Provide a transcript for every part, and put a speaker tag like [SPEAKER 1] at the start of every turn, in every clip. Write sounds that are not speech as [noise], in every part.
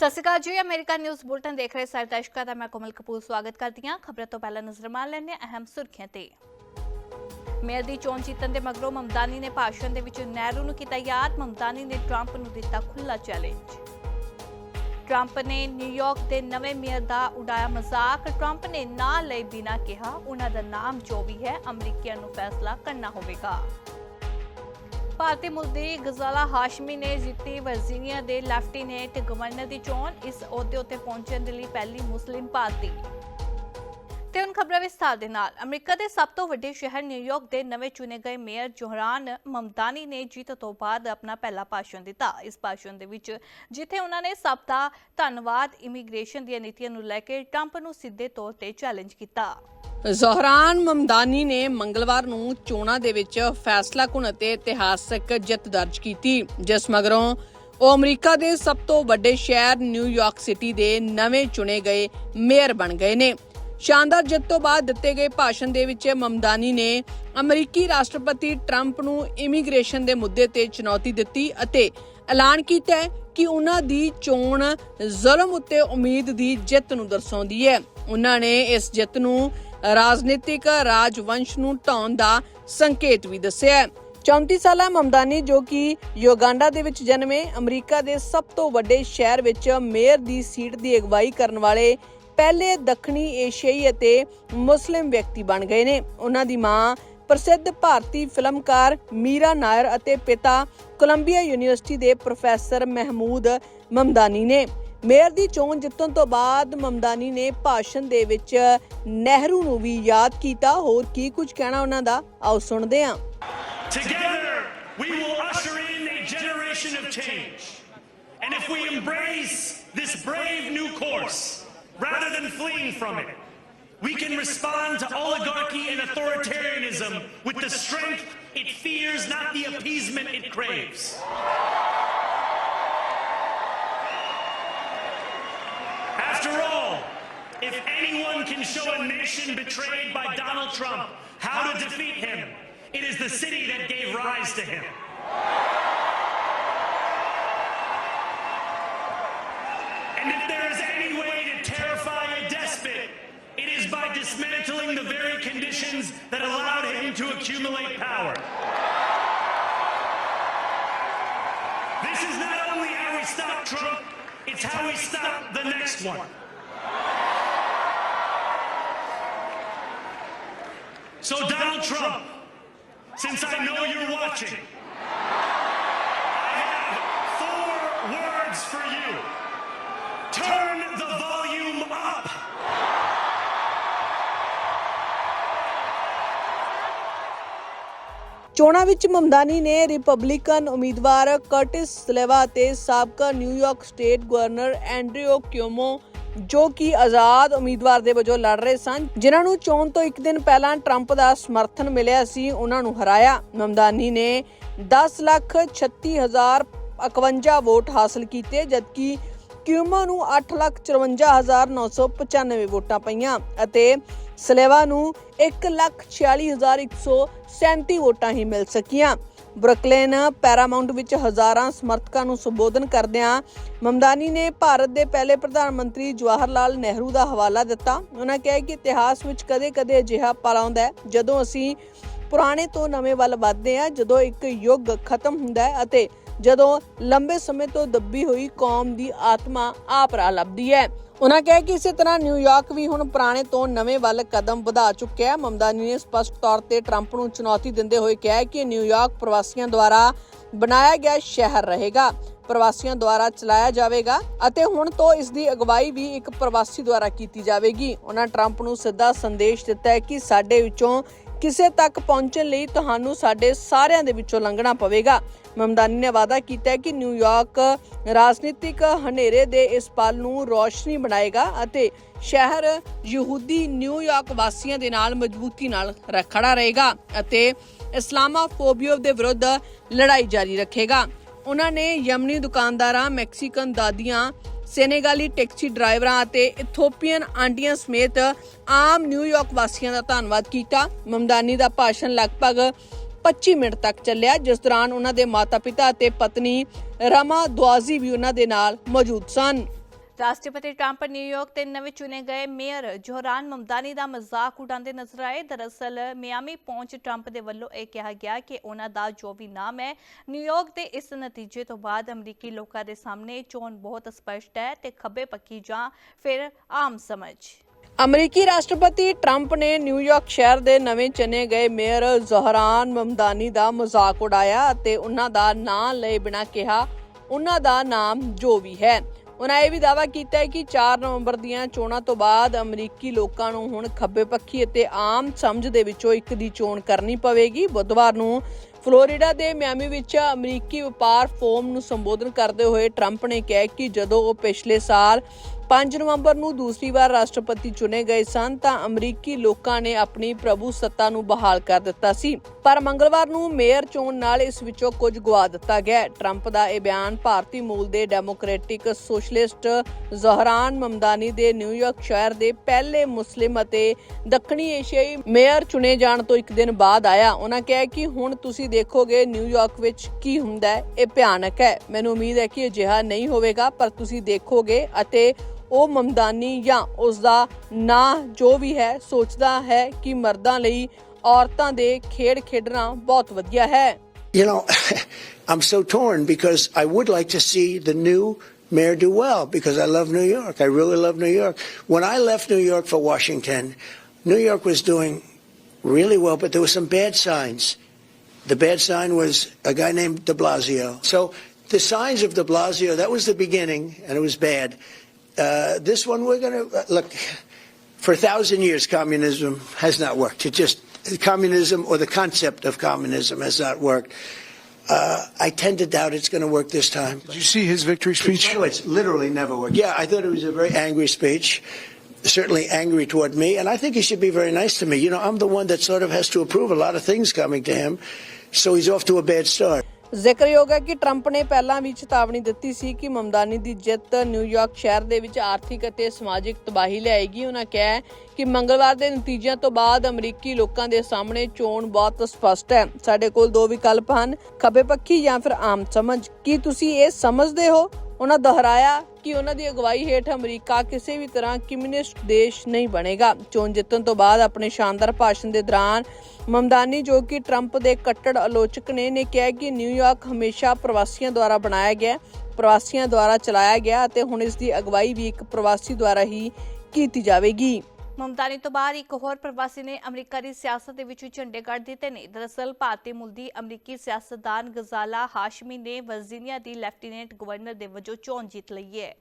[SPEAKER 1] ਸਤਿ ਸ਼੍ਰੀ ਅਕਾਲ ਜੀ, America news bulletin ਦੇਖ ਰਹੇ ਸਾਰੇ ਦਰਸ਼ਕਾਂ ਦਾ, ਮੈਂ ਕੋਮਲ ਕਪੂਰ ਸਵਾਗਤ ਕਰਦੀ ਹਾਂ। ਖਬਰਾਂ ਤੋਂ ਪਹਿਲਾਂ ਨਜ਼ਰ ਮਾਰ ਲੈਂਦੇ ਹਾਂ ਅਹਿਮ ਸੁਰਖੀਆਂ ਤੇ। ਮੇਅਰ ਦੀ ਚੋਣ ਜਿੱਤਣ ਦੇ ਮਗਰੋਂ ਮਮਦਾਨੀ ਨੇ ਭਾਸ਼ਣ ਦੇ ਵਿੱਚ ਨਹਿਰੂ ਨੂੰ ਕੀਤਾ ਯਾਦ ਮਮਦਾਨੀ ਨੇ ਟਰੰਪ ਨੂੰ ਦਿੱਤਾ ਖੁੱਲਾ ਚੈਲੰਜ। ਟਰੰਪ ਨੇ ਨਿਊਯਾਰਕ ਦੇ ਨਵੇਂ ਮੇਅਰ ਦਾ ਉਡਾਇਆ ਮਜ਼ਾਕ, ਟਰੰਪ ਨੇ ਨਾਂ ਲਏ ਬਿਨਾ ਕਿਹਾ, ਉਹਨਾਂ ਦਾ ਨਾਮ ਜੋ ਵੀ ਹੈ, ਅਮਰੀਕੀਆਂ ਨੂੰ ਫੈਸਲਾ ਕਰਨਾ ਹੋਵੇਗਾ। ਭਾਰਤੀ ਮੁਲਕ ਦੀ ਗਜ਼ਾਲਾ ਹਾਸ਼ਮੀ ਨੇ ਜਿੱਤੀ ਵਰਜੀਨੀਆ ਦੇ ਲੈਫਟੀਨੈਂਟ ਗਵਰਨਰ ਦੀ ਚੋਣ, ਇਸ ਅਹੁਦੇ ਉੱਤੇ ਪਹੁੰਚਣ ਦੇ ਲਈ ਪਹਿਲੀ ਮੁਸਲਿਮ ਭਾਰਤੀ। ਤੇ ਹੁਣ ਖਬਰਾਂ ਵਿਸਥਾਰ ਦੇ ਨਾਲ। ਅਮਰੀਕਾ ਦੇ ਸਭ ਤੋਂ ਵੱਡੇ ਸ਼ਹਿਰ ਨਿਊਯਾਰਕ ਦੇ ਨਵੇਂ ਚੁਣੇ ਗਏ ਮੇਅਰ ਜੋਹਰਾਨ ਮਮਦਾਨੀ ਨੇ ਜਿੱਤ ਤੋਂ ਬਾਅਦ ਆਪਣਾ ਪਹਿਲਾ ਭਾਸ਼ਣ ਦਿੱਤਾ। ਇਸ ਭਾਸ਼ਣ ਦੇ ਵਿੱਚ ਜਿੱਥੇ ਉਹਨਾਂ ਨੇ ਸਭ ਦਾ ਧੰਨਵਾਦ ਇਮੀਗ੍ਰੇਸ਼ਨ ਦੀਆਂ ਨੀਤੀਆਂ ਨੂੰ ਲੈ ਕੇ ਟਰੰਪ ਨੂੰ ਸਿੱਧੇ ਤੌਰ ਤੇ ਚੈਲੰਜ ਕੀਤਾ।
[SPEAKER 2] ਜ਼ਹਰਾਨ ਮਮਦਾਨੀ ਨੇ ਮੰਗਲਵਾਰ ਨੂੰ ਚੋਣਾਂ ਦੇ ਵਿੱਚ ਫੈਸਲਾਕੁਨ ਅਤੇ ਇਤਿਹਾਸਕ ਜਿੱਤ ਦਰਜ ਕੀਤੀ, ਜਿਸ ਮਗਰੋਂ ਉਹ ਅਮਰੀਕਾ ਦੇ ਸਭ ਤੋਂ ਵੱਡੇ ਸ਼ਹਿਰ ਨਿਊਯਾਰਕ ਸਿਟੀ ਦੇ ਨਵੇਂ ਚੁਣੇ ਗਏ ਮੇਅਰ ਬਣ ਗਏ ਨੇ। ਸ਼ਾਨਦਾਰ ਜਿੱਤ ਤੋਂ ਬਾਅਦ ਦਿੱਤੇ ਗਏ ਭਾਸ਼ਣ ਦੇ ਵਿੱਚ ਮਮਦਾਨੀ ਨੇ ਅਮਰੀਕੀ ਰਾਸ਼ਟਰਪਤੀ ਟਰੰਪ ਨੂੰ ਇਮੀਗ੍ਰੇਸ਼ਨ ਦੇ ਮੁੱਦੇ ਤੇ ਚੁਣੌਤੀ ਦਿੱਤੀ ਅਤੇ ਐਲਾਨ ਕੀਤਾ ਕਿ ਉਹਨਾਂ ਦੀ ਚੋਣ ਜ਼ੁਲਮ ਉੱਤੇ ਉਮੀਦ ਦੀ ਜਿੱਤ ਨੂੰ ਦਰਸਾਉਂਦੀ ਹੈ। ਉਹਨਾਂ ਨੇ ਇਸ ਜਿੱਤ ਨੂੰ ਰਾਜਨੀਤਿਕ ਰਾਜਵੰਸ਼ ਨੂੰ ਢਾਉਣ ਦਾ ਸੰਕੇਤ ਵੀ ਦੱਸਿਆ ਹੈ। 34 ਸਾਲਾ ਮਮਦਾਨੀ ਜੋ ਕਿ ਯੋਗਾਂਡਾ ਦੇ ਵਿੱਚ ਜਨਮੇ ਅਮਰੀਕਾ ਦੇ ਸਭ ਤੋਂ ਵੱਡੇ ਸ਼ਹਿਰ ਵਿੱਚ ਮੇਅਰ ਦੀ ਸੀਟ ਦੀ ਅਗਵਾਈ ਕਰਨ ਵਾਲੇ ਪਹਿਲੇ ਦੱਖਣੀ ਏਸ਼ੀਆਈ ਅਤੇ ਮੁਸਲਿਮ ਵਿਅਕਤੀ ਬਣ ਗਏ ਨੇ। ਉਹਨਾਂ ਦੀ ਮਾਂ ਪ੍ਰਸਿੱਧ ਭਾਰਤੀ ਫਿਲਮਕਾਰ ਮੀਰਾ ਨਾਇਰ ਅਤੇ ਪਿਤਾ ਕੋਲੰਬੀਆ ਯੂਨੀਵਰਸਿਟੀ ਦੇ ਪ੍ਰੋਫੈਸਰ ਮਹਿਮੂਦ ਮਮਦਾਨੀ ਨੇ। ਮੇਅਰ ਦੀ ਚੋਣ ਜਿੱਤਣ ਤੋਂ ਬਾਅਦ ਮਮਦਾਨੀ ਨੇ ਭਾਸ਼ਣ ਦੇ ਵਿੱਚ ਨਹਿਰੂ ਨੂੰ ਵੀ ਯਾਦ ਕੀਤਾ। ਹੋਰ ਕੀ ਕੁਝ ਕਹਿਣਾ ਉਹਨਾਂ ਦਾ? ਆਓ ਸੁਣਦੇ ਹਾਂ।
[SPEAKER 3] Together, we will usher in a generation of change. And if we embrace this brave new course, rather than fleeing from it, we can respond to oligarchy and authoritarianism with the strength it fears, not the appeasement it craves. After all, if anyone can show a nation betrayed by Donald Trump how to defeat him, it is the city that gave rise to him. And if there terrify a despot, it is by dismantling the very conditions that allowed him to accumulate power. This is not only how we stop Trump, it's how we stop the next one. So, Donald Trump, since I know you're watching, I have four words for you. Turn the volume up.
[SPEAKER 2] ਚੋਣਾਂ ਵਿੱਚ ਮਮਦਾਨੀ ਨੇ Republican ਉਮੀਦਵਾਰ Curtis Sliwa ਅਤੇ ਸਾਬਕਾ New York state governor Andrew Cuomo ਜੋ ਕਿ ਆਜ਼ਾਦ ਉਮੀਦਵਾਰ ਦੇ ਵਜੋਂ ਲੜ ਰਹੇ ਸਨ, ਜਿਨ੍ਹਾਂ ਨੂੰ ਚੋਣ ਤੋਂ ਇੱਕ ਦਿਨ ਪਹਿਲਾਂ ਟਰੰਪ ਦਾ ਸਮਰਥਨ ਮਿਲਿਆ ਸੀ, ਉਹਨਾਂ ਨੂੰ ਹਰਾਇਆ ਮਮਦਾਨੀ ਨੇ 10 ਲੱਖ 36 ਹਜ਼ਾਰ 51 ਵੋਟ ਹਾਸਲ ਕੀਤੇ, ਜਦਕਿ ਕਿਊਮਾ ਨੂੰ 854995 ਵੋਟਾਂ ਪਈਆਂ ਅਤੇ ਸਲੇਵਾ ਨੂੰ 146137 ਵੋਟਾਂ ਹੀ ਮਿਲ ਸਕੀਆਂ। ਬਰੁਕਲਿਨ ਪੈਰਾਮਾਉਂਟ ਵਿੱਚ ਹਜ਼ਾਰਾਂ ਸਮਰਥਕਾਂ ਨੂੰ ਸੰਬੋਧਨ ਕਰਦਿਆਂ ਮਮਦਾਨੀ ਨੇ ਭਾਰਤ ਦੇ ਪਹਿਲੇ ਪ੍ਰਧਾਨ ਮੰਤਰੀ ਜਵਾਹਰ ਲਾਲ ਨਹਿਰੂ ਦਾ ਹਵਾਲਾ ਦਿੱਤਾ। ਉਹਨਾਂ ਕਿਹਾ ਕਿ ਇਤਿਹਾਸ ਵਿੱਚ ਕਦੇ-ਕਦੇ ਅਜਿਹਾ ਪਲ ਆਉਂਦਾ ਹੈ ਜਦੋਂ ਅਸੀਂ ਪੁਰਾਣੇ ਤੋਂ ਨਵੇਂ ਵੱਲ ਵੱਧਦੇ ਹਾਂ, ਜਦੋਂ ਇੱਕ ਯੁੱਗ ਖਤਮ ਹੁੰਦਾ ਹੈ ਅਤੇ ਜਦੋਂ ਲੰਬੇ ਸਮੇਂ ਤੋਂ ਦੱਬੀ ਹੋਈ ਕੌਮ ਦੀ ਆਤਮਾ ਆਪ ਲੱਭਦੀ ਹੈ। ਉਹਨਾਂ ਕਿਹਾ ਕਿ ਇਸੇ ਤਰ੍ਹਾਂ ਨਿਊਯਾਰਕ ਵੀ ਹੁਣ ਪੁਰਾਣੇ ਤੋਂ ਨਵੇਂ ਵੱਲ ਕਦਮ ਵਧਾ ਚੁੱਕਿਆ ਹੈ। ਮਮਦਾਨੀ ਨੇ ਸਪਸ਼ਟ ਤੌਰ ਤੇ ਟਰੰਪ ਨੂੰ ਚੁਣੌਤੀ ਦਿੰਦੇ ਹੋਏ ਕਿਹਾ ਕਿ ਨਿਊਯਾਰਕ ਪ੍ਰਵਾਸੀਆਂ ਦੁਆਰਾ ਬਣਾਇਆ ਗਿਆ ਸ਼ਹਿਰ ਰਹੇਗਾ, ਪ੍ਰਵਾਸੀਆਂ ਦੁਆਰਾ ਚਲਾਇਆ ਜਾਵੇਗਾ ਅਤੇ ਹੁਣ ਤੋਂ ਇਸ ਦੀ ਅਗਵਾਈ ਵੀ ਇੱਕ ਪ੍ਰਵਾਸੀ ਦੁਆਰਾ ਕੀਤੀ ਜਾਵੇਗੀ। ਉਹਨਾਂ ਟਰੰਪ ਨੂੰ ਸਿੱਧਾ ਸੰਦੇਸ਼ ਦਿੱਤਾ ਹੈ ਕਿ ਸਾਡੇ ਵਿੱਚੋਂ ਕਿਸੇ ਤੱਕ ਪਹੁੰਚਣ ਲਈ ਤੁਹਾਨੂੰ ਸਾਡੇ ਸਾਰਿਆਂ ਦੇ ਵਿੱਚੋਂ ਲੰਘਣਾ ਪਵੇਗਾ। ਮਮਦਾਨੀ ਨੇ ਵਾਅਦਾ ਕੀਤਾ ਹੈ ਕਿ ਨਿਊਯਾਰਕ ਰਾਜਨੀਤਿਕ ਹਨੇਰੇ ਦੇ ਇਸ ਪਲ ਨੂੰ ਰੋਸ਼ਨੀ ਬਣਾਏਗਾ ਅਤੇ ਸ਼ਹਿਰ ਯਹੂਦੀ ਨਿਊਯਾਰਕ ਵਾਸੀਆਂ ਦੇ ਨਾਲ ਮਜ਼ਬੂਤੀ ਨਾਲ ਖੜਾ ਰਹੇਗਾ ਅਤੇ ਇਸਲਾਮਾਫੋਬੀਆ ਦੇ ਵਿਰੁੱਧ ਲੜਾਈ ਜਾਰੀ ਰੱਖੇਗਾ। ਉਹਨਾਂ ਨੇ ਯਮਨੀ ਦੁਕਾਨਦਾਰਾਂ, ਮੈਕਸੀਕਨ ਦਾਦੀਆਂ, ਸੇਨੇਗਾਲੀ ਟੈਕਸੀ ਡਰਾਈਵਰਾਂ ਅਤੇ ਇਥੋਪੀਅਨ ਆਂਟੀਆਂ ਸਮੇਤ ਆਮ ਨਿਊਯਾਰਕ ਵਾਸੀਆਂ ਦਾ ਧੰਨਵਾਦ ਕੀਤਾ। ਮਮਦਾਨੀ ਦਾ ਭਾਸ਼ਣ ਲਗਭਗ 25 ਮਿੰਟ ਤੱਕ ਚੱਲਿਆ, ਜਿਸ ਦੌਰਾਨ ਉਹਨਾਂ ਦੇ ਮਾਤਾ-ਪਿਤਾ ਅਤੇ ਪਤਨੀ ਰਮਾ ਦੁਆਜ਼ੀ ਵੀ ਉਹਨਾਂ ਦੇ ਨਾਲ ਮੌਜੂਦ ਸਨ।
[SPEAKER 1] ਰਾਸ਼ਟਰਪਤੀ ਟਰੰਪ ਨਿਊਯਾਰਕ ਦੇ ਨਵੇਂ ਚੁਣੇ ਗਏ ਮੇਅਰ ਜੋਹਰਾਨ ਮਮਦਾਨੀ ਦਾ ਮਜ਼ਾਕ ਉਡਾਉਂਦੇ ਨਜ਼ਰ ਆਏ। ਦਰਅਸਲ, ਮਿਆਮੀ ਪਹੁੰਚ ਟਰੰਪ ਦੇ ਵੱਲੋਂ ਇਹ ਕਿਹਾ ਗਿਆ ਕਿ ਉਹਨਾਂ ਦਾ ਜੋ ਵੀ ਨਾਮ ਹੈ ਨਿਊਯਾਰਕ ਦੇ ਇਸ ਨਤੀਜੇ ਤੋਂ ਬਾਅਦ ਅਮਰੀਕੀ ਲੋਕਾਂ ਦੇ ਸਾਹਮਣੇ ਚੋਣ ਬਹੁਤ ਸਪਸ਼ਟ ਹੈ ਤੇ ਖੱਬੇ ਪੱਕੀ ਜਾਂ ਫਿਰ ਆਮ ਸਮਝ।
[SPEAKER 2] ਅਮਰੀਕੀ ਰਾਸ਼ਟਰਪਤੀ ਟਰੰਪ ਨੇ ਨਿਊਯਾਰਕ ਸ਼ਹਿਰ ਦੇ ਨਵੇਂ ਚੁਣੇ ਗਏ ਮੇਅਰ ਜ਼ਹਰਾਨ ਮਮਦਾਨੀ ਦਾ ਮਜ਼ਾਕ ਉਡਾਇਆ ਅਤੇ ਉਹਨਾਂ ਦਾ ਨਾਂ ਲਏ ਬਿਨਾਂ ਕਿਹਾ ਉਹਨਾਂ ਦਾ ਨਾਮ ਜੋ ਵੀ ਹੈ। ਉਹਨਾਂ ਇਹ ਵੀ ਦਾਅਵਾ ਕੀਤਾ ਹੈ ਕਿ 4 ਨਵੰਬਰ ਦੀਆਂ ਚੋਣਾਂ ਤੋਂ ਬਾਅਦ ਅਮਰੀਕੀ ਲੋਕਾਂ ਨੂੰ ਹੁਣ ਖੱਬੇ ਪੱਖੀ ਅਤੇ ਆਮ ਸਮਝ ਦੇ ਵਿੱਚੋਂ ਇੱਕ ਦੀ ਚੋਣ ਕਰਨੀ ਪਵੇਗੀ। ਬੁੱਧਵਾਰ ਨੂੰ ਫਲੋਰੀਡਾ ਦੇ ਮਿਆਮੀ ਵਿੱਚ ਅਮਰੀਕੀ ਵਪਾਰ ਫੋਰਮ ਨੂੰ ਸੰਬੋਧਨ ਕਰਦੇ ਹੋਏ ਟਰੰਪ ਨੇ ਕਿਹਾ ਕਿ ਜਦੋਂ ਉਹ ਪਿਛਲੇ ਸਾਲ 5 ਨਵੰਬਰ ਨੂੰ ਦੂਸਰੀ ਵਾਰ ਰਾਸ਼ਟਰਪਤੀ ਚੁਣੇ ਗਏ ਸਨ ਤਾਂ ਅਮਰੀਕੀ ਲੋਕਾਂ ਨੇ ਆਪਣੀ ਪ੍ਰਭੂ ਸੱਤਾ ਨੂੰ ਬਹਾਲ ਕਰ ਦਿੱਤਾ ਸੀ। ਪਰ ਮੰਗਲਵਾਰ ਨੂੰ ਮੇਅਰ ਚੋਣ ਨਾਲ ਇਸ ਵਿੱਚੋਂ ਕੁਝ ਗਵਾ ਦਿੱਤਾ ਗਿਆ ਟਰੰਪ ਦਾ ਇਹ ਬਿਆਨ ਭਾਰਤੀ ਮੂਲ ਦੇ ਡੈਮੋਕ੍ਰੈਟਿਕ ਸੋਸ਼ਲਿਸਟ ਜ਼ਹਰਾਨ ਮਮਦਾਨੀ ਦੇ ਨਿਊਯਾਰਕ ਸ਼ਹਿਰ ਦੇ ਪਹਿਲੇ ਮੁਸਲਿਮ ਅਤੇ ਦੱਖਣੀ ਏਸ਼ੀਆਈ ਮੇਅਰ ਚੁਣੇ ਜਾਣ ਤੋਂ ਇੱਕ ਦਿਨ ਬਾਅਦ ਆਇਆ। ਉਹਨਾਂ ਕਿਹਾ ਕਿ ਹੁਣ ਤੁਸੀਂ ਦੇਖੋਗੇ ਨਿਊਯਾਰਕ ਵਿੱਚ ਕੀ ਹੁੰਦਾ ਹੈ। ਇਹ ਭਿਆਨਕ ਹੈ। ਮੈਨੂੰ ਉਮੀਦ ਹੈ ਕਿ ਅਜਿਹਾ ਨਹੀਂ ਹੋਵੇਗਾ, ਪਰ ਤੁਸੀਂ ਦੇਖੋਗੇ ਅਤੇ ਉਹ ਮਮਦਾਨੀ ਜਾਂ ਉਸ ਦਾ ਨਾਂ ਜੋ ਵੀ ਹੈ ਸੋਚਦਾ ਹੈ ਕਿ ਮਰਦਾਂ ਲਈ ਔਰਤਾਂ ਦੇ ਖੇਡ ਖੇਡਣਾ ਬਹੁਤ ਵਧੀਆ ਹੈ
[SPEAKER 4] You know, [laughs] I'm so torn because I would like to see the new mayor do well because I love New York. I really love New York. When I left New York for Washington, New York was doing really well, but there were some bad signs. The bad sign was a guy named de Blasio. So the signs of de Blasio, that was the beginning, and it was bad. Uh, this one, we're going to look. For a thousand years, communism has not worked. It just communism or the concept of communism has not worked. Uh, I tend to doubt it's going to work this time.
[SPEAKER 5] Did you see his victory speech?
[SPEAKER 4] No, it's literally never worked. Yeah, I thought it was a very angry speech. Certainly angry toward me, and I think he should be very nice to me. You know, I'm the one that sort of has to approve a lot of things coming to him, so he's off to a bad start.
[SPEAKER 2] ਜ਼ਿਕਰਯੋਗ ਹੈ ਕਿ Trump ਨੇ ਪਹਿਲਾਂ ਵੀ ਚੇਤਾਵਨੀ ਦਿੱਤੀ ਸੀ ਕਿ ਮਮਦਾਨੀ ਦੀ ਜਿੱਤ New York ਸ਼ਹਿਰ ਦੇ ਵਿੱਚ ਆਰਥਿਕ ਅਤੇ ਸਮਾਜਿਕ ਤਬਾਹੀ ਲਿਆਏਗੀ। ਉਹਨਾਂ ਕਿਹਾ ਕਿ ਮੰਗਲਵਾਰ ਦੇ ਨਤੀਜਿਆਂ ਤੋਂ ਬਾਅਦ ਅਮਰੀਕੀ ਲੋਕਾਂ ਦੇ ਸਾਹਮਣੇ ਚੋਣ ਬਹੁਤ ਸਪਸ਼ਟ ਹੈ। ਸਾਡੇ ਕੋਲ ਦੋ ਵਿਕਲਪ ਹਨ, ਖੱਬੇ ਪੱਖੀ ਜਾਂ ਫਿਰ ਆਮ ਸਮਝ। ਕੀ ਤੁਸੀਂ ਇਹ ਸਮਝਦੇ ਹੋ? ਉਹਨਾਂ ਦੁਹਰਾਇਆ ਕਿ ਉਹਨਾਂ ਦੀ ਅਗਵਾਈ ਹੇਠ ਅਮਰੀਕਾ ਕਿਸੇ ਵੀ ਤਰ੍ਹਾਂ ਕਮਿਊਨਿਸਟ ਦੇਸ਼ ਨਹੀਂ ਬਣੇਗਾ। ਚੋਣ ਜਿੱਤਣ ਤੋਂ ਬਾਅਦ ਆਪਣੇ ਸ਼ਾਨਦਾਰ ਭਾਸ਼ਣ ਦੇ ਦੌਰਾਨ ਮਮਦਾਨੀ ਜੋ ਕਿ ਟਰੰਪ ਦੇ ਕੱਟੜ ਆਲੋਚਕ ਨੇ ਨੇ ਕਿਹਾ ਕਿ ਨਿਊਯਾਰਕ ਹਮੇਸ਼ਾ ਪ੍ਰਵਾਸੀਆਂ ਦੁਆਰਾ ਬਣਾਇਆ ਗਿਆ, ਪ੍ਰਵਾਸੀਆਂ ਦੁਆਰਾ ਚਲਾਇਆ ਗਿਆ ਅਤੇ ਹੁਣ ਇਸ ਦੀ ਅਗਵਾਈ ਵੀ ਇੱਕ ਪ੍ਰਵਾਸੀ ਦੁਆਰਾ ਹੀ ਕੀਤੀ ਜਾਵੇਗੀ।
[SPEAKER 1] ਮਮਤਾਨੀ ਤੋਂ ਬਾਅਦ ਇੱਕ ਹੋਰ ਪ੍ਰਵਾਸੀ ਨੇ ਅਮਰੀਕਾ ਦੀ ਸਿਆਸਤ ਦੇ ਵਿੱਚ ਝੰਡੇ ਗੱਡ ਦਿੱਤੇ ਨੇ। ਦਰਅਸਲ ਭਾਰਤੀ ਮੂਲ ਦੀ ਅਮਰੀਕੀ ਸਿਆਸਤਦਾਨ ਗਜ਼ਾਲਾ ਹਾਸ਼ਮੀ ਨੇ ਵਰਜੀਨੀਆ ਦੀ ਲੈਫਟੀਨੈਂਟ ਗਵਰਨਰ ਦੇ ਵਜੋਂ ਚੋਣ ਜਿੱਤ ਲਈ ਹੈ।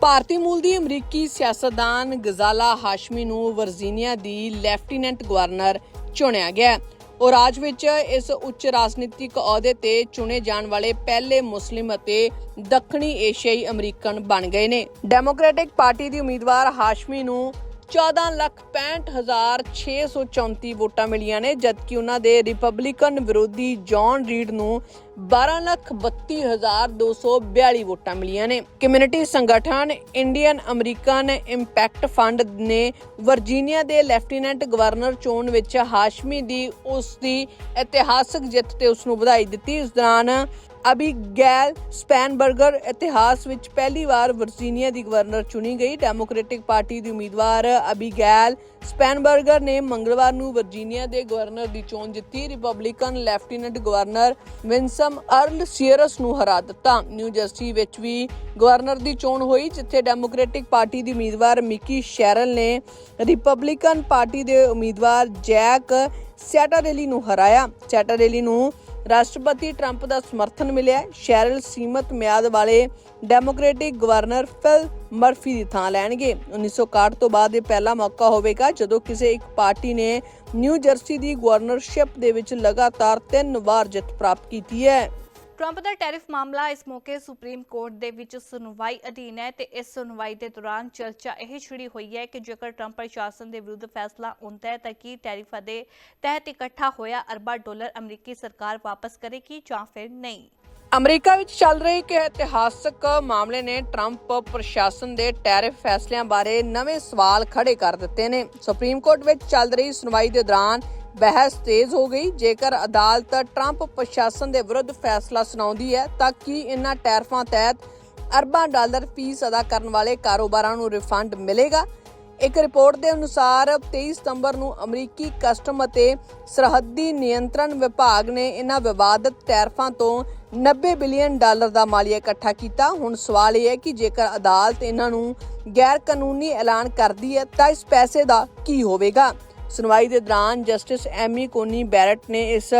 [SPEAKER 2] ਭਾਰਤੀ ਮੂਲ ਦੀ ਅਮਰੀਕੀ ਸਿਆਸਤਦਾਨ ਗਜ਼ਾਲਾ ਹਾਸ਼ਮੀ ਨੂੰ ਵਰਜੀਨੀਆ ਦੀ ਲੈਫਟੀਨੈਂਟ ਗਵਰਨਰ ਚੁਣਿਆ ਗਿਆ। ਉਹ ਰਾਜ ਵਿੱਚ ਇਸ ਉੱਚ ਰਾਜਨੀਤਿਕ ਅਹੁਦੇ ਤੇ ਚੁਣੇ ਜਾਣ ਵਾਲੇ ਪਹਿਲੇ ਮੁਸਲਿਮ ਅਤੇ ਦੱਖਣੀ ਏਸ਼ੀਆਈ ਅਮਰੀਕਨ ਬਣ ਗਏ ਨੇ। ਡੈਮੋਕ੍ਰੈਟਿਕ ਪਾਰਟੀ ਦੀ ਉਮੀਦਵਾਰ ਹਾਸ਼ਮੀ ਨੂੰ 14,65,634 ਵੋਟਾਂ ਮਿਲੀਆਂ ਨੇ ਜਦਕਿ ਉਹਨਾਂ ਦੇ ਰਿਪਬਲਿਕਨ ਵਿਰੋਧੀ ਜੌਨ ਰੀਡ ਨੂੰ 12,32,242 ਵੋਟਾਂ ਮਿਲੀਆਂ ਨੇ। ਕਮਿਊਨਿਟੀ ਸੰਗਠਨ ਇੰਡੀਅਨ ਅਮਰੀਕਨ ਇੰਪੈਕਟ ਫੰਡ ਨੇ ਵਰਜੀਨੀਆ ਦੇ ਲੈਫਟੀਨੈਂਟ ਗਵਰਨਰ ਚੋਣ ਵਿੱਚ ਹਾਸ਼ਮੀ ਦੀ ਉਸ ਦੀ ਇਤਿਹਾਸਕ ਜਿੱਤ ਤੇ ਉਸ ਨੂੰ ਵਧਾਈ ਦਿੱਤੀ। ਇਸ ਦੌਰਾਨ ਅਬੀਗੈਲ ਸਪੈਨਬਰਗਰ ਇਤਿਹਾਸ ਵਿੱਚ ਪਹਿਲੀ ਵਾਰ ਵਰਜੀਨੀਆ ਦੀ ਗਵਰਨਰ ਚੁਣੀ ਗਈ। ਡੈਮੋਕ੍ਰੈਟਿਕ ਪਾਰਟੀ ਦੀ ਉਮੀਦਵਾਰ ਅਬੀਗੈਲ ਸਪੈਨਬਰਗਰ ਨੇ ਮੰਗਲਵਾਰ ਨੂੰ ਵਰਜੀਨੀਆ ਦੇ ਗਵਰਨਰ ਦੀ ਚੋਣ ਜਿੱਤੀ। Republican lieutenant governor Winsome Earle Sears ਨੂੰ ਹਰਾ ਦਿੱਤਾ। ਨਿਊ ਜਰਸੀ ਵਿੱਚ ਵੀ ਗਵਰਨਰ ਦੀ ਚੋਣ ਹੋਈ, ਜਿੱਥੇ ਡੈਮੋਕ੍ਰੈਟਿਕ ਪਾਰਟੀ ਦੀ ਉਮੀਦਵਾਰ ਮਿਕੀ ਸ਼ੈਰਲ ਨੇ ਰਿਪਬਲਿਕਨ ਪਾਰਟੀ ਦੇ ਉਮੀਦਵਾਰ ਜੈਕ ਸੈਟਰੇਲੀ ਨੂੰ ਹਰਾਇਆ। ਸੈਟਰੇਲੀ ਨੂੰ ਰਾਸ਼ਟਰਪਤੀ ਟਰੰਪ ਦਾ ਸਮਰਥਨ ਮਿਲਿਆ ਸ਼ੈਰਲ ਸੀਮਤ ਮਿਆਦ ਵਾਲੇ ਡੈਮੋਕ੍ਰੈਟਿਕ ਗਵਰਨਰ ਫਿਲ ਮਰਫੀ ਦੀ ਥਾਂ ਲੈਣਗੇ। 1961 ਤੋਂ ਬਾਅਦ ਇਹ ਪਹਿਲਾ ਮੌਕਾ ਹੋਵੇਗਾ, ਜਦੋਂ ਕਿਸੇ ਇੱਕ ਪਾਰਟੀ ਨੇ ਨਿਊ ਜਰਸੀ ਦੀ ਗਵਰਨਰਸ਼ਿਪ ਦੇ ਵਿੱਚ ਲਗਾਤਾਰ ਤਿੰਨ ਵਾਰ ਜਿੱਤ ਪ੍ਰਾਪਤ ਕੀਤੀ ਹੈ।
[SPEAKER 1] ਟਰੰਪ ਦਾ ਟੈਰਿਫ ਮਾਮਲਾ ਇਸ ਮੌਕੇ ਸੁਪਰੀਮ ਕੋਰਟ ਦੇ ਵਿੱਚ ਸੁਣਵਾਈ ਅਧੀਨ ਹੈ ਤੇ ਇਸ ਸੁਣਵਾਈ ਦੇ ਦੌਰਾਨ ਚਰਚਾ ਇਹ ਛਿੜੀ ਹੋਈ ਹੈ ਕਿ ਜੇਕਰ ਟਰੰਪ ਪ੍ਰਸ਼ਾਸਨ ਦੇ ਵਿਰੁੱਧ ਫੈਸਲਾ ਹੁੰਦਾ ਹੈ ਤਾਂ ਕੀ ਟੈਰਿਫਾਂ ਦੇ ਤਹਿਤ ਇਕੱਠਾ ਹੋਇਆ ਅਰਬਾਂ ਡਾਲਰ ਅਮਰੀਕੀ ਸਰਕਾਰ ਵਾਪਸ ਕਰੇਗੀ ਜਾਂ ਫਿਰ ਨਹੀਂ?
[SPEAKER 2] ਅਮਰੀਕਾ ਵਿੱਚ ਚੱਲ ਰਹੇ ਇੱਕ ਇਤਿਹਾਸਕ ਮਾਮਲੇ ਨੇ ਟਰੰਪ ਪ੍ਰਸ਼ਾਸਨ ਦੇ ਟੈਰਿਫ ਫੈਸਲਿਆਂ ਬਾਰੇ ਨਵੇਂ ਸਵਾਲ ਖੜੇ ਕਰ ਦਿੱਤੇ ਨੇ। ਸੁਪਰੀਮ ਕੋਰਟ ਵਿੱਚ ਚੱਲ ਰਹੀ ਸੁਣਵਾਈ ਦੇ ਦੌਰਾਨ ਬਹਿਸ ਤੇਜ਼ ਹੋ ਗਈ। ਜੇਕਰ ਅਦਾਲਤ ਟਰੰਪ ਪ੍ਰਸ਼ਾਸਨ ਦੇ ਵਿਰੁੱਧ ਫੈਸਲਾ ਸੁਣਾਉਂਦੀ ਹੈ, ਤਾਂ ਕੀ ਇਨ੍ਹਾਂ ਟੈਰਿਫਾਂ ਤਹਿਤ ਅਰਬਾਂ ਡਾਲਰ ਫੀਸ ਅਦਾ ਕਰਨ ਵਾਲੇ ਕਾਰੋਬਾਰਾਂ ਨੂੰ ਰਿਫੰਡ ਮਿਲੇਗਾ? ਇੱਕ ਰਿਪੋਰਟ ਦੇ ਅਨੁਸਾਰ 23 ਸਤੰਬਰ ਨੂੰ ਅਮਰੀਕੀ ਕਸਟਮ ਅਤੇ ਸਰਹੱਦੀ ਨਿਯੰਤਰਣ ਵਿਭਾਗ ਨੇ ਇਹਨਾਂ ਵਿਵਾਦਤ ਟੈਰਫਾਂ ਤੋਂ 90 ਬਿਲੀਅਨ ਡਾਲਰ ਦਾ ਮਾਲੀਆ ਇਕੱਠਾ ਕੀਤਾ। ਹੁਣ ਸਵਾਲ ਇਹ ਹੈ ਕਿ ਜੇਕਰ ਅਦਾਲਤ ਇਹਨਾਂ ਨੂੰ ਗੈਰ ਕਾਨੂੰਨੀ ਐਲਾਨ ਕਰਦੀ ਹੈ, ਤਾਂ ਇਸ ਪੈਸੇ ਦਾ ਕੀ ਹੋਵੇਗਾ? ਸੁਣਵਾਈ ਦੇ ਦੌਰਾਨ ਜਸਟਿਸ ਐਮੀ ਕੋਨੀ ਬੈਰਟ ਨੇ ਇਸ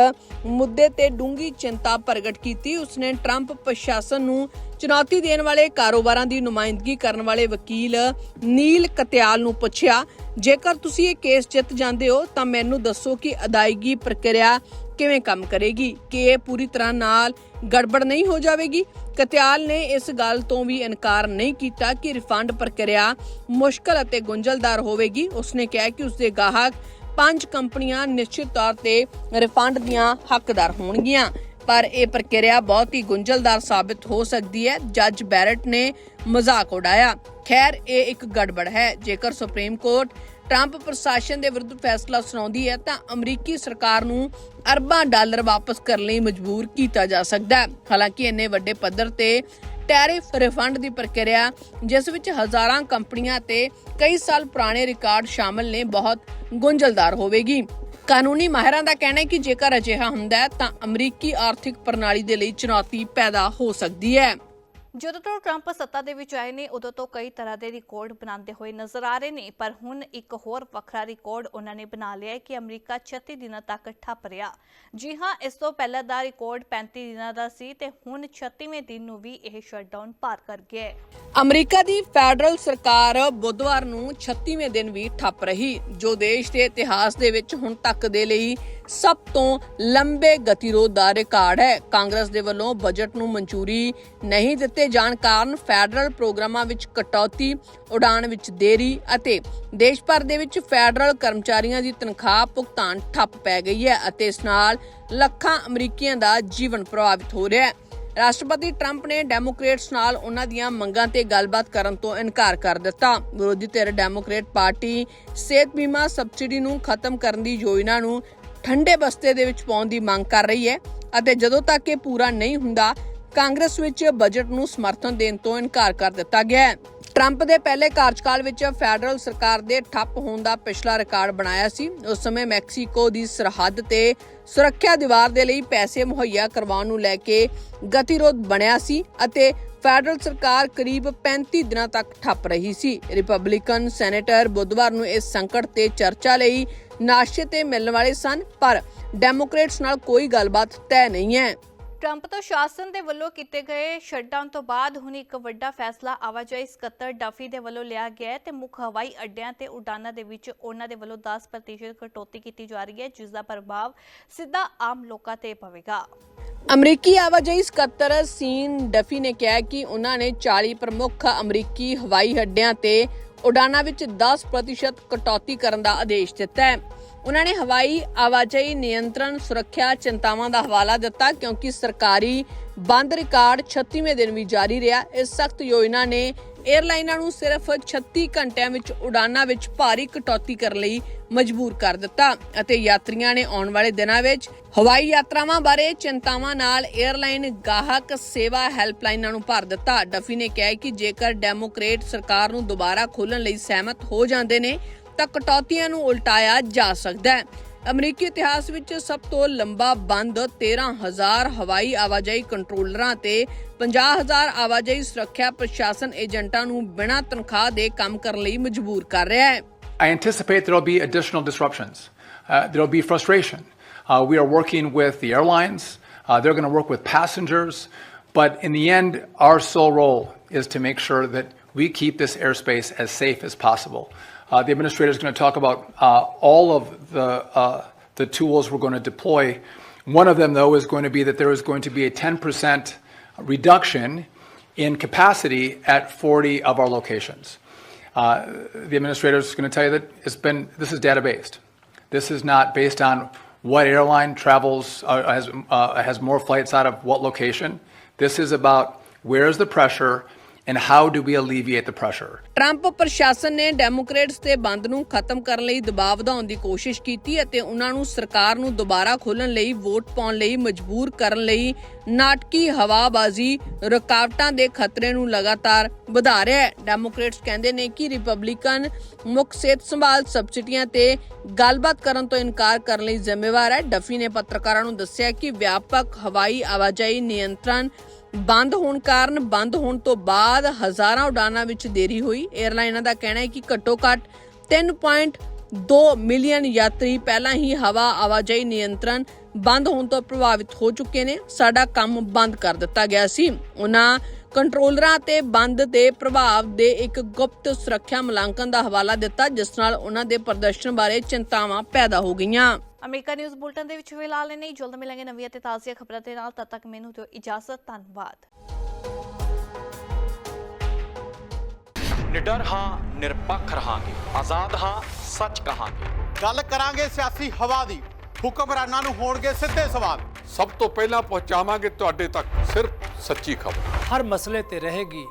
[SPEAKER 2] ਮੁੱਦੇ ਤੇ ਡੂੰਗੀ ਚਿੰਤਾ ਪ੍ਰਗਟ ਕੀਤੀ। ਉਸਨੇ ਟਰੰਪ ਪ੍ਰਸ਼ਾਸਨ ਨੂੰ ਚੁਣੌਤੀ ਦੇਣ ਵਾਲੇ ਕਾਰੋਬਾਰਾਂ ਦੀ ਨੁਮਾਇੰਦਗੀ ਕਰਨ ਵਾਲੇ ਵਕੀਲ ਨੀਲ ਕਤਿਆਲ ਨੂੰ ਪੁੱਛਿਆ, ਜੇਕਰ ਤੁਸੀਂ ਇਹ ਕੇਸ ਜਿੱਤ ਜਾਂਦੇ ਹੋ, ਤਾਂ ਮੈਨੂੰ ਦੱਸੋ ਕਿ ਅਦਾਇਗੀ ਪ੍ਰਕਿਰਿਆ ਕਿਵੇਂ ਕੰਮ ਕਰੇਗੀ? ਕਿ ਇਹ ਪੂਰੀ ਤਰ੍ਹਾਂ ਨਾਲ ਗੜਬੜ ਨਹੀਂ ਹੋ ਜਾਵੇਗੀ? ਕਤਿਆਲ ਨੇ ਇਸ ਗੱਲ ਤੋਂ ਵੀ ਇਨਕਾਰ ਨਹੀਂ ਕੀਤਾ ਕਿ ਰਿਫੰਡ ਪ੍ਰਕਿਰਿਆ ਮੁਸ਼ਕਲ ਅਤੇ ਗੁੰਝਲਦਾਰ ਹੋਵੇਗੀ। ਉਸਨੇ ਕਿਹਾ ਕਿ ਉਸਦੇ ਗਾਹਕ ਪੰਜ ਕੰਪਨੀਆਂ ਨਿਸ਼ਚਿਤ ਤੌਰ ਤੇ ਰਿਫੰਡ ਦੀਆਂ ਹੱਕਦਾਰ ਹੋਣਗੀਆਂ। ਪਰ ਇਹ ਪ੍ਰਕਿਰਿਆ ਬਹੁਤ ਹੀ ਗੁੰਝਲਦਾਰ ਸਾਬਤ ਹੋ ਸਕਦੀ ਹੈ। ਜੱਜ ਬੈਰਟ ਨੇ ਮਜ਼ਾਕ ਉਡਾਇਆ। ਖੈਰ, ਇਹ ਇੱਕ ਗੜਬੜ ਹੈ। ਜੇਕਰ ਸੁਪਰੀਮ ਕੋਰਟ ਟਰੰਪ ਪ੍ਰਸ਼ਾਸਨ ਦੇ ਵਿਰੁੱਧ ਫੈਸਲਾ ਸੁਣਾਉਂਦੀ ਹੈ, ਤਾਂ ਅਮਰੀਕੀ ਸਰਕਾਰ ਨੂੰ ਅਰਬਾਂ ਡਾਲਰ ਵਾਪਸ ਕਰਨ ਲਈ ਮਜਬੂਰ ਕੀਤਾ ਜਾ ਸਕਦਾ ਹੈ। ਹਾਲਾਂਕਿ ਇੰਨੇ ਵੱਡੇ ਪੱਧਰ ਤੇ ਟੈਰਿਫ ਰਿਫੰਡ ਦੀ ਪ੍ਰਕਿਰਿਆ, ਜਿਸ ਵਿੱਚ ਹਜ਼ਾਰਾਂ ਕੰਪਨੀਆਂ ਤੇ ਕਈ ਸਾਲ ਪੁਰਾਣੇ ਰਿਕਾਰਡ ਸ਼ਾਮਲ ਨੇ, ਬਹੁਤ ਗੁੰਝਲਦਾਰ ਹੋਵੇਗੀ। ਕਾਨੂੰਨੀ ਮਾਹਿਰਾਂ ਦਾ ਕਹਿਣਾ ਹੈ ਕਿ ਜੇਕਰ ਅਜਿਹਾ ਹੁੰਦਾ ਹੈ ਤਾਂ ਅਮਰੀਕੀ ਆਰਥਿਕ ਪ੍ਰਣਾਲੀ ਦੇ ਲਈ ਚੁਣੌਤੀ ਪੈਦਾ ਹੋ ਸਕਦੀ ਹੈ।
[SPEAKER 1] ਜਦੋਂ ਤੋਂ ਟਰੰਪ ਸੱਤਾ ਦੇ ਵਿੱਚ ਆਏ ਨੇ, ਉਦੋਂ ਤੋਂ ਕਈ ਤਰ੍ਹਾਂ ਦੇ ਰਿਕਾਰਡ ਬਣਾਉਂਦੇ ਹੋਏ ਨਜ਼ਰ ਆ ਰਹੇ ਨੇ। ਪਰ ਹੁਣ ਇੱਕ ਹੋਰ ਵੱਖਰਾ ਰਿਕਾਰਡ ਉਹਨਾਂ ਨੇ ਬਣਾ ਲਿਆ ਹੈ ਕਿ ਅਮਰੀਕਾ 36 ਦਿਨਾਂ ਤੱਕ ਠੱਪ ਰਿਹਾ। ਜੀ ਹਾਂ, ਇਸ ਤੋਂ ਪਹਿਲਾਂ ਦਾ ਰਿਕਾਰਡ 35 ਦਿਨਾਂ ਦਾ ਸੀ ਤੇ ਹੁਣ 36ਵੇਂ ਦਿਨ ਨੂੰ ਵੀ ਇਹ ਸ਼ਟਡਾਊਨ ਪਾਰ ਕਰ ਗਿਆ ਹੈ।
[SPEAKER 2] ਅਮਰੀਕਾ ਦੀ ਫੈਡਰਲ ਸਰਕਾਰ ਬੁੱਧਵਾਰ ਨੂੰ 36ਵੇਂ ਦਿਨ ਵੀ ਠੱਪ ਰਹੀ। ਜੋ ਦੇਸ਼ ਦੇ ਇਤਿਹਾਸ ਦੇ ਵਿੱਚ ਹੁਣ ਤੱਕ ਦੇ ਲਈ ਸਭ ਤੋਂ ਲੰਬੇ ਗਤੀਰੋਧ ਦਾ ਰਿਕਾਰਡ ਹੈ। ਕਾਂਗਰਸ ਦੇ ਵੱਲੋਂ ਬਜਟ ਨੂੰ ਮਨਜ਼ੂਰੀ ਨਹੀਂ ਦਿੱਤੇ ਜਾਣ ਕਾਰਨ ਫੈਡਰਲ ਪ੍ਰੋਗਰਾਮਾਂ ਵਿੱਚ ਕਟੌਤੀ ਉਡਾਣ ਵਿੱਚ ਦੇਰੀ ਅਤੇ ਦੇਸ਼ ਭਰ ਦੇ ਵਿੱਚ ਫੈਡਰਲ ਕਰਮਚਾਰੀਆਂ ਦੀ ਤਨਖਾਹ ਭੁਗਤਾਨ ਠੱਪ ਪੈ ਗਈ ਹੈ ਅਤੇ ਇਸ ਨਾਲ ਲੱਖਾਂ ਅਮਰੀਕੀਆਂ ਦਾ ਜੀਵਨ ਪ੍ਰਭਾਵਿਤ ਹੋ ਰਿਹਾ ਹੈ। ਰਾਸ਼ਟਰਪਤੀ ਟਰੰਪ ਨੇ ਡੈਮੋਕ੍ਰੇਟਸ ਨਾਲ ਉਹਨਾਂ ਦੀਆਂ ਮੰਗਾਂ ਤੇ ਗੱਲਬਾਤ ਕਰਨ ਤੋਂ ਇਨਕਾਰ ਕਰ ਦਿੱਤਾ। ਵਿਰੋਧੀ ਧਿਰ ਡੈਮੋਕ੍ਰੇਟ ਪਾਰਟੀ ਸਿਹਤ ਬੀਮਾ ਸਬਸਿਡੀ ਨੂੰ ਖਤਮ ਕਰਨ ਦੀ ਯੋਜਨਾ ਨੂੰ ਠੰਡੇ ਬਸਤੇ ਦੇ ਵਿੱਚ ਪਾਉਣ ਦੀ ਮੰਗ ਕਰ ਰਹੀ ਹੈ ਅਤੇ ਜਦੋਂ ਤੱਕ ਇਹ ਪੂਰਾ ਨਹੀਂ ਹੁੰਦਾ, ਕਾਂਗਰਸ ਵਿੱਚ ਬਜਟ ਨੂੰ ਸਮਰਥਨ ਦੇਣ ਤੋਂ ਇਨਕਾਰ ਕਰ ਦਿੱਤਾ ਗਿਆ ਹੈ। ਟਰੰਪ ਦੇ ਪਹਿਲੇ ਕਾਰਜਕਾਲ ਵਿੱਚ ਫੈਡਰਲ ਸਰਕਾਰ ਦੇ ਠੱਪ ਹੋਣ ਦਾ ਪਿਛਲਾ ਰਿਕਾਰਡ ਬਣਾਇਆ ਸੀ। ਉਸ ਸਮੇਂ ਮੈਕਸੀਕੋ ਦੀ ਸਰਹੱਦ ਤੇ ਸੁਰੱਖਿਆ ਦੀਵਾਰ ਦੇ ਲਈ ਪੈਸੇ ਮੁਹੱਈਆ ਕਰਵਾਉਣ ਨੂੰ ਲੈ ਕੇ ਗਤੀਰੋਧ ਬਣਿਆ ਸੀ ਅਤੇ ਫੈਡਰਲ ਸਰਕਾਰ ਕਰੀਬ 35 ਦਿਨਾਂ ਤੱਕ ਠੱਪ ਰਹੀ ਸੀ। ਰਿਪਬਲਿਕਨ ਸੈਨੇਟਰ ਬੁੱਧਵਾਰ ਨੂੰ ਇਸ ਸੰਕਟ ਤੇ ਚਰਚਾ ਲਈ ਨਾਸ਼ਤੇ ਤੇ ਮਿਲਣ ਵਾਲੇ ਸਨ ਪਰ ਡੈਮੋਕ੍ਰੇਟਸ ਨਾਲ ਕੋਈ ਗੱਲਬਾਤ ਤੈਅ ਨਹੀਂ ਹੈ।
[SPEAKER 1] ਟਰੰਪ ਤੋਂ ਸ਼ਾਸਨ ਦੇ ਵੱਲੋਂ ਕੀਤੇ ਗਏ ਸ਼ਟਡਾਊਨ ਤੋਂ ਬਾਅਦ ਹੁਣ ਇੱਕ ਵੱਡਾ ਫੈਸਲਾ ਆਵਾਜਾਈ ਸਕੱਤਰ ਡਫੀ ਦੇ ਵੱਲੋਂ ਲਿਆ ਗਿਆ ਹੈ ਤੇ ਮੁੱਖ ਹਵਾਈ ਅੱਡਿਆਂ ਤੇ ਉਡਾਨਾਂ ਦੇ ਵਿੱਚ ਉਹਨਾਂ ਦੇ ਵੱਲੋਂ 10% ਕਟੌਤੀ ਕੀਤੀ ਜਾ ਰਹੀ ਹੈ ਜਿਸ ਦਾ ਪ੍ਰਭਾਵ ਸਿੱਧਾ ਆਮ ਲੋਕਾਂ ਤੇ ਪਵੇਗਾ।
[SPEAKER 2] ਅਮਰੀਕੀ ਆਵਾਜਾਈ ਸਕੱਤਰ ਸੀਨ ਡਫੀ ਨੇ ਕਿਹਾ ਕਿ ਉਹਨਾਂ ਨੇ 40 ਪ੍ਰਮੁੱਖ ਅਮਰੀਕੀ ਹਵਾਈ ਅੱਡਿਆਂ ਤੇ ਉਡਾਨਾਂ ਵਿੱਚ 10% ਕਟੌਤੀ ਕਰਨ ਦਾ ਆਦੇਸ਼ ਦਿੱਤਾ ਹੈ। ਉਹਨਾਂ ਨੇ ਹਵਾਈ ਆਵਾਜਾਈ ਨਿਯੰਤਰਣ ਸੁਰੱਖਿਆ ਚਿੰਤਾਵਾਂ ਦਾ ਹਵਾਲਾ ਦਿੱਤਾ ਕਿਉਂਕਿ ਸਰਕਾਰੀ ਬੰਦ ਰਿਕਾਰਡ 36ਵੇਂ ਦਿਨ ਵੀ ਜਾਰੀ ਰਿਹਾ। ਇਸ ਸਖਤ ਯੋਜਨਾ ਨੇ 에ਅਰਲਾਈਨਾਂ ਨੂੰ ਸਿਰਫ 36 ਘੰਟਿਆਂ ਵਿੱਚ ਉਡਾਨਾਂ ਵਿੱਚ ਭਾਰੀ ਕਟੌਤੀ ਕਰਨ ਲਈ ਮਜਬੂਰ ਕਰ ਦਿੱਤਾ ਅਤੇ ਯਾਤਰੀਆਂ ਨੇ ਆਉਣ ਵਾਲੇ ਦਿਨਾਂ ਵਿੱਚ ਹਵਾਈ ਯਾਤਰਾਵਾਂ ਬਾਰੇ ਚਿੰਤਾਵਾਂ ਨਾਲ 에ਅਰਲਾਈਨ ਗਾਹਕ ਸੇਵਾ ਹੈਲਪਲਾਈਨਾਂ ਨੂੰ ਭਰ ਦਿੱਤਾ। ਡਫੀ ਨੇ ਕਿਹਾ ਕਿ ਜੇਕਰ ਡੈਮੋਕ੍ਰੇਟ ਸਰਕਾਰ ਨੂੰ ਦੁਬਾਰਾ ਖੋਲਣ ਲਈ ਸਹਿਮਤ ਹੋ ਜਾਂਦੇ ਨੇ, ਤਾਂ ਕਟੌਤੀਆਂ ਨੂੰ ਉਲਟਾਇਆ ਜਾ ਸਕਦਾ ਹੈ। ਅਮਰੀਕੀ ਇਤਿਹਾਸ ਵਿੱਚ ਸਭ ਤੋਂ ਲੰਬਾ ਬੰਦ 13000 ਹਵਾਈ ਆਵਾਜਾਈ ਕੰਟਰੋਲਰਾਂ ਤੇ 50000 ਆਵਾਜਾਈ ਸੁਰੱਖਿਆ ਪ੍ਰਸ਼ਾਸਨ ਏਜੰਟਾਂ ਨੂੰ ਬਿਨਾਂ ਤਨਖਾਹ ਦੇ ਕੰਮ ਕਰਨ ਲਈ ਮਜਬੂਰ ਕਰ ਰਿਹਾ ਹੈ
[SPEAKER 5] I anticipate there will be additional disruptions. Uh, there will be frustration. Uh, we are working with the airlines. Uh, they're going to work with passengers. But in the end, our sole role is to make sure that we keep this airspace as safe as possible. Uh, the administrator is going to talk about uh, all of the, uh, the tools we're going to deploy. One of them, though, is going to be that there is going to be a 10% reduction in capacity at 40 of our locations. Uh, the administrator is going to tell you that it's been this is data based. This is not based on what airline travels uh, has uh, has more flights out of what location. This is about where is the pressure and how do we alleviate the pressure.
[SPEAKER 2] Trump ਪ੍ਰਸ਼ਾਸਨ ਨੇ Democrats ਤੇ ਬੰਦ ਨੂੰ ਖਤਮ ਕਰਨ ਲਈ ਦਬਾਅ ਵਧਾਉਣ ਦੀ ਕੋਸ਼ਿਸ਼ ਕੀਤੀ ਅਤੇ ਉਹਨਾਂ ਨੂੰ ਸਰਕਾਰ ਨੂੰ ਦੁਬਾਰਾ ਖੋਲ੍ਹਣ ਲਈ ਵੋਟ ਪਾਉਣ ਲਈ ਮਜਬੂਰ ਕਰਨ ਲਈ ਨਾਟਕੀ ਹਵਾਬਾਜ਼ੀ ਰੁਕਾਵਟਾਂ ਦੇ ਖਤਰੇ ਨੂੰ ਲਗਾਤਾਰ ਵਧਾ ਰਿਹਾ ਹੈ ਡੈਮੋਕ੍ਰੇਟਸ ਕਹਿੰਦੇ ਨੇ ਕਿ ਰਿਪਬਲਿਕਨ ਮੁੱਖ ਸਿਹਤ ਸੰਭਾਲ ਸਬਸਿਡੀਆਂ ਤੇ ਗੱਲਬਾਤ ਕਰਨ ਤੋਂ ਇਨਕਾਰ ਕਰਨ ਲਈ ਜ਼ਿੰਮੇਵਾਰ ਹੈ ਡਫੀ ਨੇ ਪੱਤਰਕਾਰਾਂ ਨੂੰ ਦੱਸਿਆ ਕਿ ਵਿਆਪਕ ਹਵਾਈ ਆਵਾਜਾਈ ਨਿਯੰਤਰਣ ਬੰਦ ਹੋਣ ਕਾਰਨ, ਬੰਦ ਹੋਣ ਤੋਂ ਬਾਅਦ ਹਜ਼ਾਰਾਂ ਉਡਾਨਾਂ ਵਿੱਚ ਦੇਰੀ ਹੋਈ। 에ਅਰਲਾਈਨਾਂ ਦਾ ਕਹਿਣਾ ਹੈ ਕਿ ਘੱਟੋ-ਘੱਟ 3.2 ਮਿਲੀਅਨ ਯਾਤਰੀ ਪਹਿਲਾਂ ਹੀ ਹਵਾ ਆਵਾਜਾਈ ਨਿਯੰਤਰਣ ਬੰਦ ਹੋਣ ਤੋਂ ਪ੍ਰਭਾਵਿਤ ਹੋ ਚੁੱਕੇ ਨੇ। ਸਾਡਾ ਕੰਮ ਬੰਦ ਕਰ ਦਿੱਤਾ ਗਿਆ ਸੀ। ਉਹਨਾਂ ਕੰਟਰੋਲਰਾਂ ਤੇ ਬੰਦ ਦੇ ਪ੍ਰਭਾਵ ਦੇ ਇੱਕ ਗੁਪਤ ਸੁਰੱਖਿਆ ਮੁਲਾਂਕਣ ਦਾ ਹਵਾਲਾ ਦਿੱਤਾ, ਜਿਸ ਨਾਲ ਉਹਨਾਂ ਦੇ ਪ੍ਰਦਰਸ਼ਨ ਬਾਰੇ ਚਿੰਤਾਵਾਂ ਪੈਦਾ ਹੋ ਗਈਆਂ।
[SPEAKER 1] ਅਮਰੀਕਾ ਨਿਊਜ਼ ਬੁਲਟਨ ਦੇ ਵਿੱਚ ਫਿਲਹਾਲ ਨਹੀਂ ਜਲਦ ਮਿਲਾਂਗੇ ਨਵੀਆਂ ਤੇ ਤਾਜ਼ੀਆਂ ਖਬਰਾਂ ਦੇ ਨਾਲ। ਤਦ ਤੱਕ ਮੈਨੂੰ ਦਿਓ ਇਜਾਜ਼ਤ। ਧੰਨਵਾਦ।
[SPEAKER 6] ਨਿਡਰ ਹਾਂ ਨਿਰਪੱਖ ਰਹਾਂਗੇ। ਆਜ਼ਾਦ ਹਾਂ ਸੱਚ ਕਹਾਂਗੇ।
[SPEAKER 7] ਗੱਲ ਕਰਾਂਗੇ ਸਿਆਸੀ ਹਵਾ ਦੀ। ਹੁਕਮਰਾਨਾਂ ਨੂੰ ਹੋਣਗੇ ਸਿੱਧੇ ਸਵਾਲ।
[SPEAKER 8] ਸਭ ਤੋਂ ਪਹਿਲਾਂ ਪਹੁੰਚਾਵਾਂਗੇ ਤੁਹਾਡੇ ਤੱਕ। ਸਿਰਫ ਸੱਚੀ ਖਬਰ।
[SPEAKER 9] ਹਰ ਮਸਲੇ ਤੇ ਰਹੇਗੀ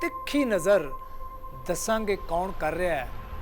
[SPEAKER 9] ਤਿੱਖੀ ਨਜ਼ਰ। ਦੱਸਾਂਗੇ ਕੌਣ ਕਰ ਰਿਹਾ ਹੈ।